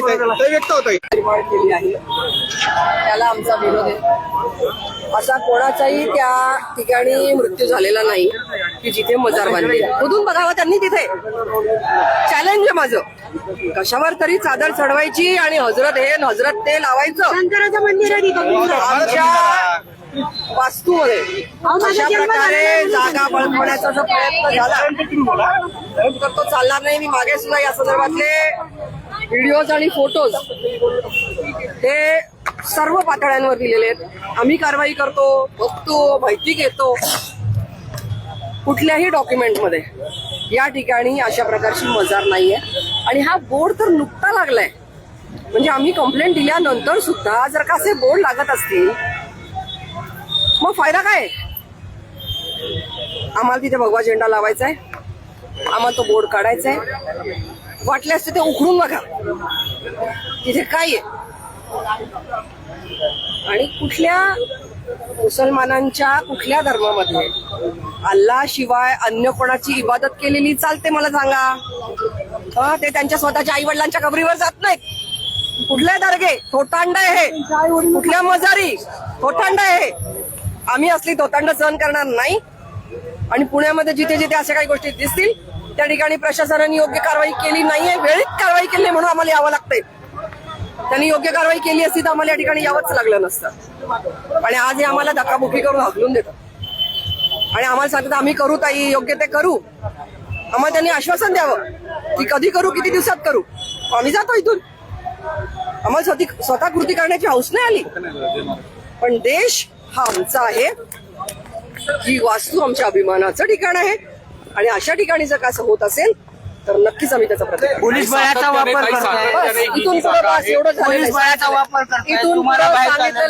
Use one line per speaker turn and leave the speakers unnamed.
ते व्यक्त होत
निर्माण केली आहे. त्याला आमचा विरोध आहे. असा कोणाचाही त्या ठिकाणी मृत्यू झालेला नाही की जिथे मजार बांधली कुठून बघावं त्यांनी तिथे? चॅलेंज आहे माझं. कशावर तरी चादर चढवायची आणि हजरत हे हजरत ते लावायचं.
मंदिर
आमच्या वास्तूमध्ये अशा प्रकारे जागा बळकवण्याचा जो प्रयत्न झाला तर तो चालणार नाही. मी मागे सुद्धा या संदर्भातले. व्हिडिओज आणि फोटोज हे सर्व पातळ्यांवर दिलेले आहेत. आम्ही कारवाई करतो बघतो माहिती घेतो. कुठल्याही डॉक्युमेंटमध्ये. या ठिकाणी अशा प्रकारची मजार नाहीये. आणि हा बोर्ड तर नुकता लागलाय. म्हणजे आम्ही कंप्लेंट दिल्यानंतर सुद्धा जर का असे बोर्ड लागत असतील मग फायदा काय? आम्हाला तिथे भगवा झेंडा लावायचा आहे आम्हाला तो बोर्ड काढायचा आहे वाटल्यास तिथे उखडून बघा. तिथे काय आहे? आणि कुठल्या मुसलमानांच्या कुठल्या धर्मामध्ये अल्ला शिवाय अन्य कोणाची इबादत केलेली चालते मला सांगा? हा ते त्यांच्या स्वतःच्या आई वडिलांच्या कबरीवर जात नाहीत. कुठल्या दर्गे? थोटांड आहे कुठल्या मजारी? थोटांड आहे आम्ही असली थोटांड सहन करणार नाही. आणि पुण्यामध्ये जिथे जिथे अशा काही गोष्टी दिसतील त्या ठिकाणी प्रशासनाने योग्य कारवाई केली नाहीये. वेळीत कारवाई केली म्हणून आम्हाला यावं लागतंय. त्यांनी योग्य कारवाई केली असती तर आम्हाला या ठिकाणी यावंच लागलं नसतं. आणि आज हे आम्हाला धक्काबुक्की करून हकलून देतात. आणि आम्हाला सांगतात आम्ही करू ताई योग्य ते करू. आम्हाला त्यांनी आश्वासन द्यावं की कधी करू किती दिवसात करू. आम्ही जातो इथून. आम्हाला स्वतः स्वतः कृती करण्याची हौस नाही आली. पण देश हा आमचा आहे. ही वास्तू आमच्या अभिमानाचं ठिकाण आहे. आणि अशा ठिकाणी जर का असं होत असेल तर नक्कीच आम्ही त्याचा प्रतिकार
पोलीस बळाचा वापर करताय.
बस, इथून पुढे बस एवढं.
पोलीस बळाचा वापर करताय. तुम्हाला बाहेर
सांगितलं